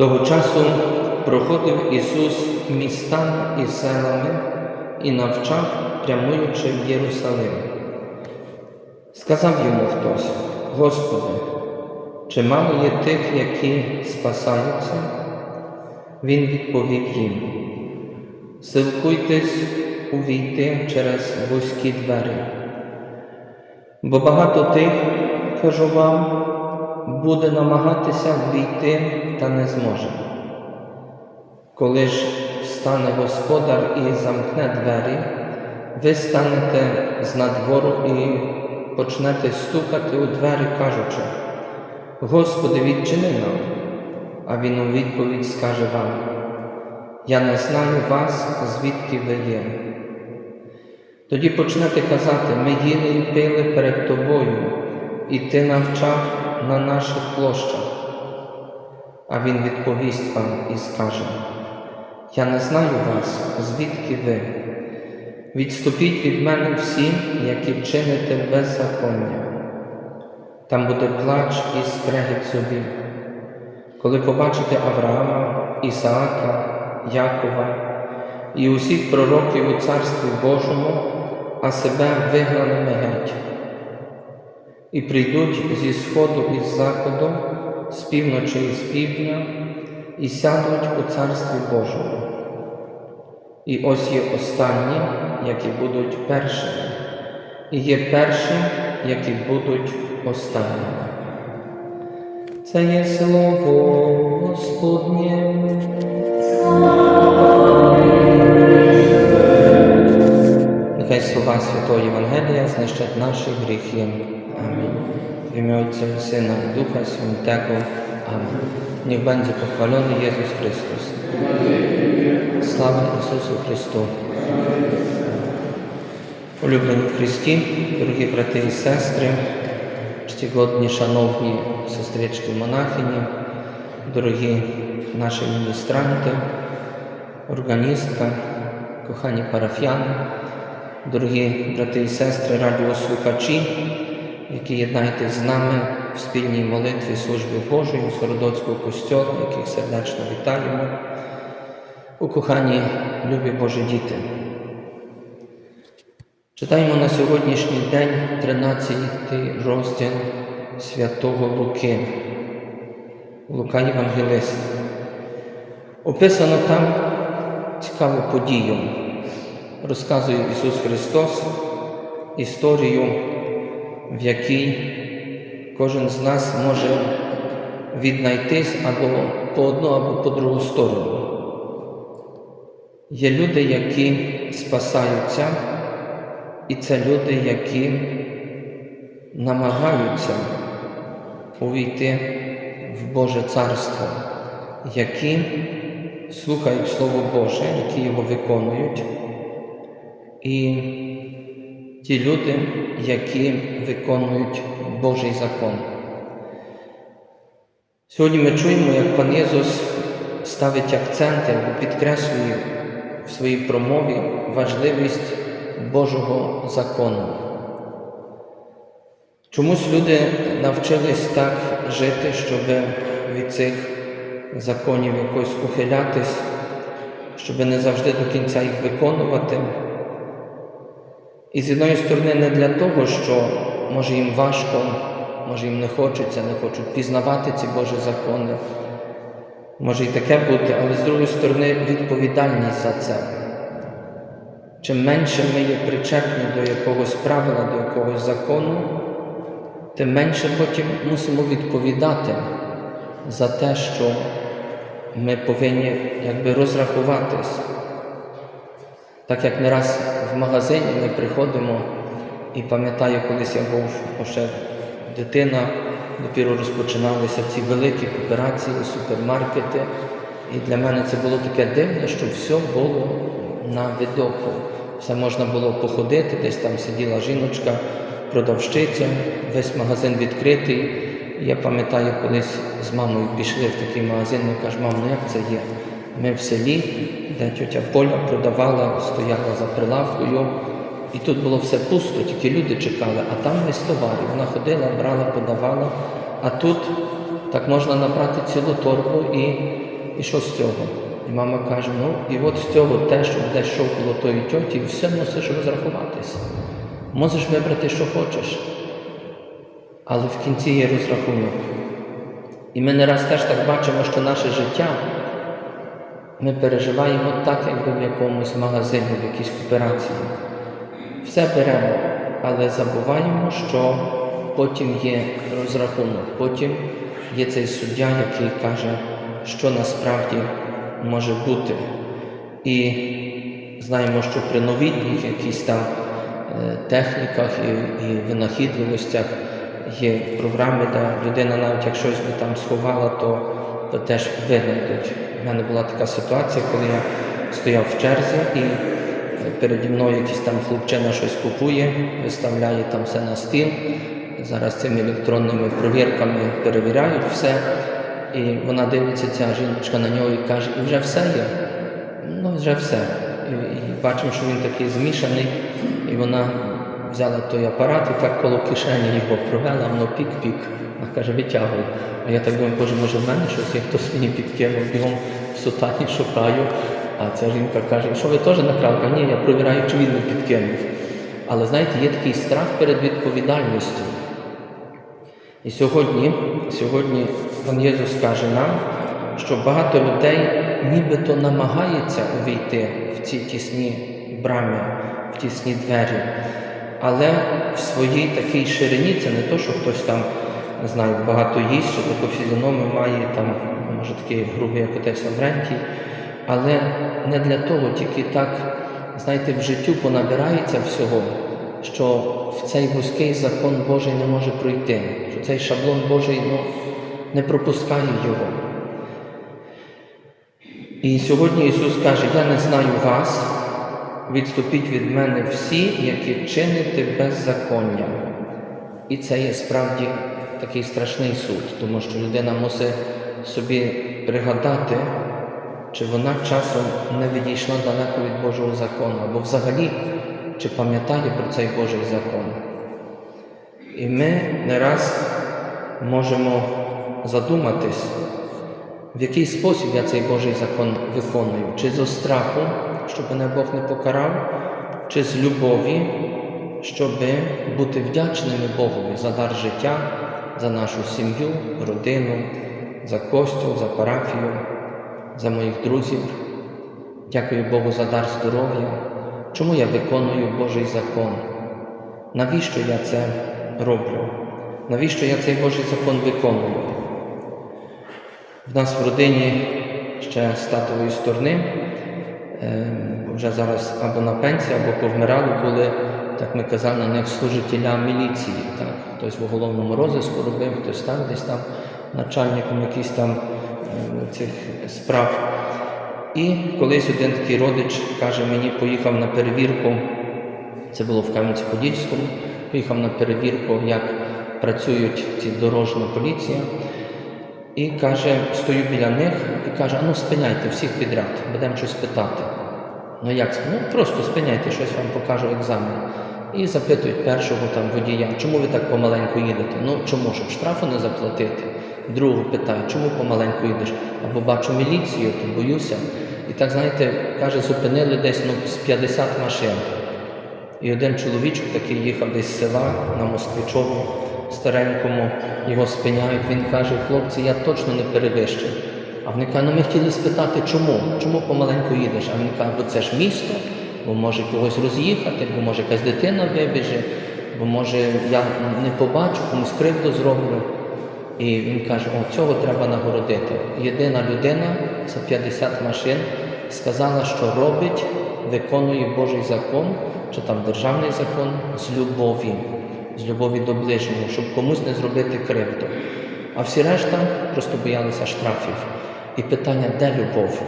Того часу проходив Ісус містами і селами і навчав, прямуючи в Єрусалим. Сказав йому хтось, Господи, чи мало є тих, які спасаються? Він відповів їм, силкуйтесь увійти через вузькі двері, бо багато тих, кажу вам, буде намагатися ввійти та не зможе. Коли ж встане господар і замкне двері, ви станете з надвору і почнете стукати у двері, кажучи, Господи, відчини нам, а Він у відповідь скаже вам, Я не знаю вас, звідки ви є. Тоді почнете казати, ми їли і пили перед тобою, і ти навчав на наших площах. А він відповість вам і скаже, Я не знаю вас, звідки ви. Відступіть від мене всі, які чините беззаконня. Там буде плач і скрегіт зубів. Коли побачите Авраама, Ісаака, Якова і усіх пророків у Царстві Божому, а себе вигнаними геть. І прийдуть зі сходу і з заходу, з півночі і з півдня, і сядуть у Царстві Божому. І ось є останні, які будуть першими, і є перші, які будуть останніми. Це є слово Господнє. Нехай слова Святого Євангелія знищать наші гріхи. Амінь. В ім'я Отця Сина і Духа Святого. Амінь. Niech będzie pochwalony Jezus Chrystus. Слава Ісусу Христу! В Христі, дорогі брати і сестри, чтігодні, шановні сестрички монахині, дорогі наші міністранти, органістка, кохані парафіяни, дорогі брати і сестри, радіослухачі, які єднаєтесь з нами в спільній молитві служби Божої з Городоцького костьолу, яких сердечно вітаємо. Укохані, любі Божі діти. Читаємо на сьогоднішній день 13 розділ Святого Луки, Лука Євангелист. Описано там цікаву подію. Розказує Ісус Христос історію, в якій кожен з нас може віднайтись або по одну, або по другу сторону. Є люди, які спасаються, і це люди, які намагаються увійти в Боже Царство, які слухають Слово Боже, які його виконують, і ті люди, які виконують Божий закон. Сьогодні ми чуємо, як пан Єсус ставить акценти підкреслює в своїй промові важливість Божого закону. Чомусь люди навчились так жити, щоб від цих законів якось ухилятись, щоб не завжди до кінця їх виконувати. І з одної сторони, не для того, що може їм важко, може їм не хочеться, не хочуть пізнавати ці Божі закони. Може і таке бути, але з другої сторони відповідальність за це. Чим менше ми є причепні до якогось правила, до якогось закону, тим менше потім мусимо відповідати за те, що ми повинні якби розрахуватись. Так як не раз в магазині ми приходимо і пам'ятаю, колись я був ще дитина, допіру розпочиналися ці великі операції, супермаркети. І для мене це було таке дивне, що все було на видоку. Все можна було походити, десь там сиділа жіночка, продавщиця, весь магазин відкритий, Я пам'ятаю, колись з мамою пішли в такий магазин, ми кажемо, мам, ну як це є? Ми в селі, де тетя Поля продавала, стояла за прилавкою, і тут було все пусто, тільки люди чекали, а там весь товар. Вона ходила, брала, подавала, а тут так можна набрати цілу торбу і, і що з цього? І мама каже, ну і от з цього те, що йшов коло тої тьоті, і все мусиш розрахуватися. Можеш вибрати, що хочеш, але в кінці є розрахунок. І ми не раз теж так бачимо, що наше життя ми переживаємо так, якби в якомусь магазині, в якійсь кооперації. Все беремо, але забуваємо, що потім є розрахунок, потім є цей суддя, який каже, що насправді може бути. І знаємо, що при новітніх якісь там е, техніках і, і винахідливостях є програми, де людина навіть як щось би там сховала, то, то теж винайдуть. У мене була така ситуація, коли я стояв в черзі і переді мною якийсь там хлопчина щось купує, виставляє там все на стіл. Зараз цими електронними провірками перевіряють все. І вона дивиться, ця жіночка на нього і каже, і вже все є. Ну, вже все. І, і бачимо, що він такий змішаний, і вона взяла той апарат і так коло кишені його провела, воно пік-пік. Вона каже, витягуй. А я так думаю, боже, може в мене щось, як хтось мені підкинув, бігом в сутані шукаю. А ця жінка каже, що ви теж накрали? А ні, я провіряю, чи він не підкинув. Але знаєте, є такий страх перед відповідальністю. І сьогодні, сьогодні пан Єсус каже нам, що багато людей нібито намагається увійти в ці тісні брами, в тісні двері, але в своїй такій ширині це не то, що хтось там, не знаю, багато їсть, що таку фізіономію має, там, може такий грубий, як отець Лаврентій, але не для того, тільки так, знаєте, в життю понабирається всього, що в цей вузький закон Божий не може пройти, що цей шаблон Божий ну, не пропускає його. І сьогодні Ісус каже, я не знаю вас, відступіть від мене всі, які чините беззаконня. І це є справді такий страшний суд, тому що людина мусить собі пригадати, чи вона часом не відійшла далеко від Божого закону, або взагалі чи пам'ятає про цей Божий закон. І ми не раз можемо задуматись, в який спосіб я цей Божий закон виконую, чи зо страху, щоб мене Бог не покарав, чи з любові, щоб бути вдячними Богові за дар життя, за нашу сім'ю, родину, за костюм, за парафію, за моїх друзів. Дякую Богу за дар здоров'я. Чому я виконую Божий закон? Навіщо я це роблю? Навіщо я цей Божий закон виконую? В нас в родині ще з татової сторони, е, вже зараз або на пенсії, або повмирали, були, так ми казали, на них служителя міліції. Так? Хтось в уголовному розвитку робив, хтось там десь там начальником якихось там е, цих справ. І колись один такий родич каже, мені поїхав на перевірку, це було в Кам'янці-Подільському, поїхав на перевірку, як працюють ці дорожня поліція. І каже, стою біля них і каже, а ну спиняйте всіх підряд, будемо щось питати. Ну як ну просто спиняйте, щось вам покажу екзамен. І запитують першого там водія, чому ви так помаленьку їдете? Ну чому, щоб штрафу не заплатити? Другого питають, чому помаленьку їдеш? Або бачу міліцію, то боюся. І так, знаєте, каже, зупинили десь ну, з 50 машин. І один чоловічок такий їхав десь з села на Москвичову, старенькому, його спиняють. Він каже, хлопці, я точно не перевищив. А вони кажуть, ну ми хотіли спитати, чому? Чому помаленьку їдеш? А він каже, бо це ж місто, бо може когось роз'їхати, бо може якась дитина вибіже, бо може я не побачу, комусь кривду зроблю. І він каже, о, цього треба нагородити. Єдина людина за 50 машин сказала, що робить, виконує Божий закон, чи там державний закон з любові, з любові до ближнього, щоб комусь не зробити кривду. А всі решта просто боялися штрафів. І питання, де любов?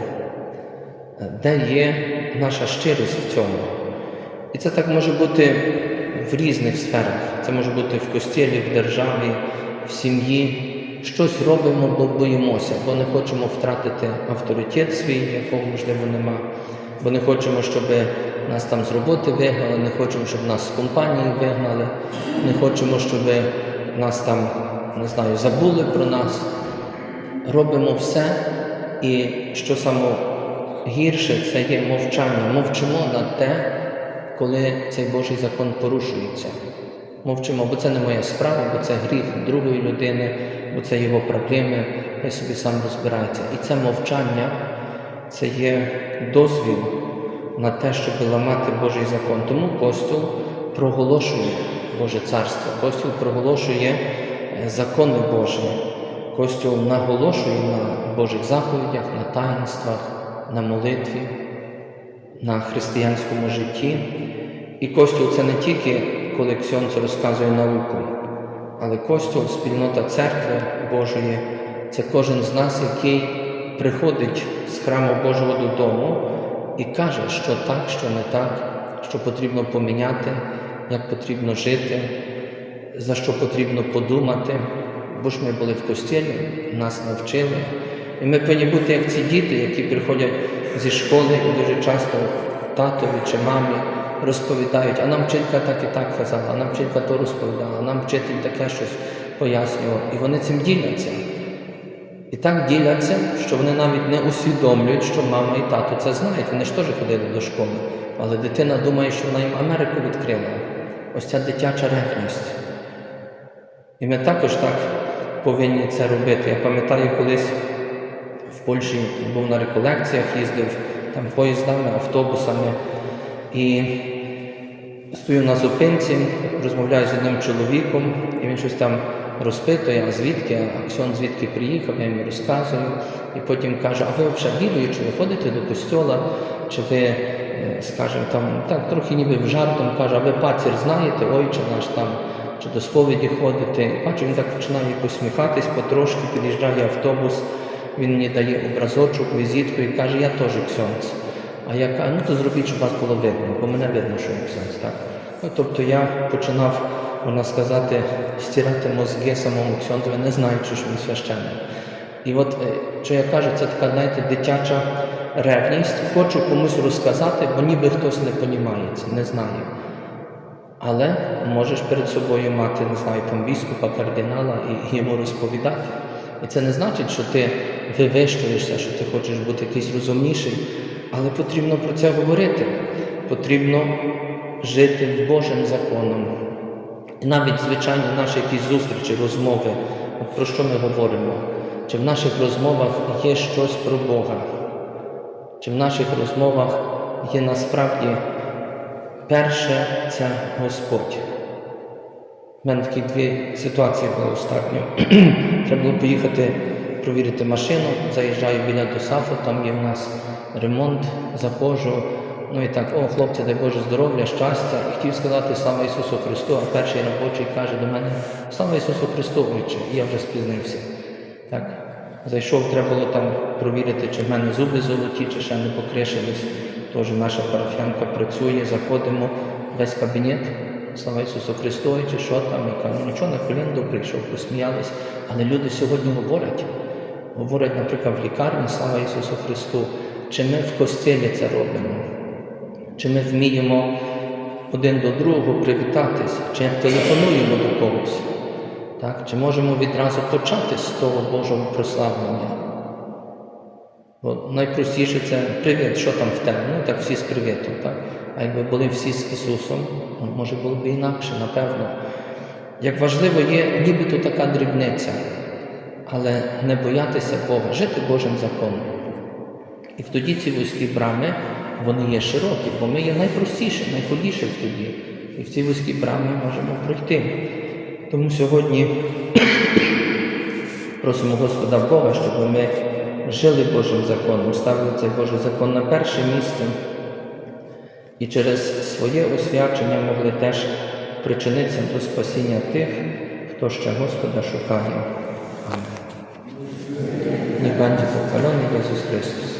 Де є наша щирість в цьому? І це так може бути в різних сферах. Це може бути в костілі, в державі, в сім'ї щось робимо, бо боїмося, бо не хочемо втратити авторитет свій, якого можливо нема, бо не хочемо, щоб нас там з роботи вигнали, не хочемо, щоб нас з компанії вигнали, не хочемо, щоб нас там, не знаю, забули про нас. Робимо все, і що саме гірше, це є мовчання. Мовчимо на те, коли цей Божий закон порушується. Мовчимо, бо це не моя справа, бо це гріх другої людини, бо це його проблеми, хай собі сам розбирається. І це мовчання це є дозвіл на те, щоб ламати Божий закон. Тому Костюл проголошує Боже Царство, Костюл проголошує е, закони Божі. Костюл наголошує на Божих заповідях, на таїнствах, на молитві, на християнському житті. І Костюл це не тільки коли Ксьонц розказує науку, але Костюл, спільнота церкви Божої, це кожен з нас, який приходить з храму Божого додому і каже, що так, що не так, що потрібно поміняти, як потрібно жити, за що потрібно подумати. Бо ж ми були в костілі, нас навчили. І ми повинні бути як ці діти, які приходять зі школи і дуже часто татові чи мамі розповідають, а нам вчителька так і так казала, а нам вчителька то розповідала, а нам вчитель таке щось пояснював. І вони цим діляться. І так діляться, що вони навіть не усвідомлюють, що мама і тато це знають. Вони ж теж ходили до школи. Але дитина думає, що вона їм Америку відкрила. Ось ця дитяча ревність. І ми також так повинні це робити. Я пам'ятаю, колись в Польщі був на реколекціях, їздив там поїздами, автобусами і стою на зупинці, розмовляю з одним чоловіком, і він щось там розпитує, а звідки, а Ксьон звідки приїхав, я йому розказую. І потім каже, а ви взагалі віруючи, ви ходите до костьола, чи ви, е, скажімо, там, так, трохи ніби в жартом каже, а ви пацір знаєте, ойче наш там, чи до сповіді ходите. І бачу, він так починає посміхатись, потрошки під'їжджає автобус, він мені дає образочок, візитку і каже, я теж ксьонц. А я кажу, ну то зробіть, щоб вас було видно, бо мене видно, що я ксьонц, так? Ну, тобто я починав, можна сказати, стирати мозги самому ксьонцеві, не знаючи, що він священник. І от, е, що я кажу, це така, знаєте, дитяча ревність. Хочу комусь розказати, бо ніби хтось не понімається, не знає. Але можеш перед собою мати, не знаю, там біскупа, кардинала і йому розповідати. І це не значить, що ти вивищуєшся, що ти хочеш бути якийсь розумніший, але потрібно про це говорити. Потрібно жити Божим законом. І навіть звичайні наші якісь зустрічі, розмови, про що ми говоримо? Чи в наших розмовах є щось про Бога? Чи в наших розмовах є насправді перше це Господь? У мене такі дві ситуації були останньо. Треба було поїхати провірити машину, заїжджаю біля Досафу, там є в нас ремонт, заходжу. Ну і так, о, хлопці, дай Боже здоров'я, щастя. І хотів сказати слава Ісусу Христу, а перший робочий каже до мене Слава Ісусу Христу, отче, і я вже спізнився. Так, зайшов, треба було там провірити, чи в мене зуби золоті, чи ще не покришились. Тож наша парафіянка працює, заходимо, весь кабінет, слава Ісусу Христу, чи що там, я кажу, «Ну, нічого на колінду прийшов, посміялись. Але люди сьогодні говорять. Говорять, наприклад, в лікарні, слава Ісусу Христу, чи ми в костілі це робимо, чи ми вміємо один до другого привітатись, чи телефонуємо до когось. Так? Чи можемо відразу почати з того Божого прославлення? Бо найпростіше це привіт, що там в тебе? Ну так всі з привітом, так? А якби були всі з Ісусом, ну, може було б інакше, напевно. Як важливо є нібито така дрібниця, але не боятися Бога, жити Божим законом. І тоді ці вузькі брами, вони є широкі, бо ми є найпростіші, найходіші в тоді. І в ці вузькі брами можемо пройти. Тому сьогодні просимо Господа Бога, щоб ми жили Божим законом, ставили цей Божий закон на перше місце і через своє освячення могли теж причинитися до спасіння тих, хто ще Господа шукає. Niech będzie pochwalony Jezus Chrystus.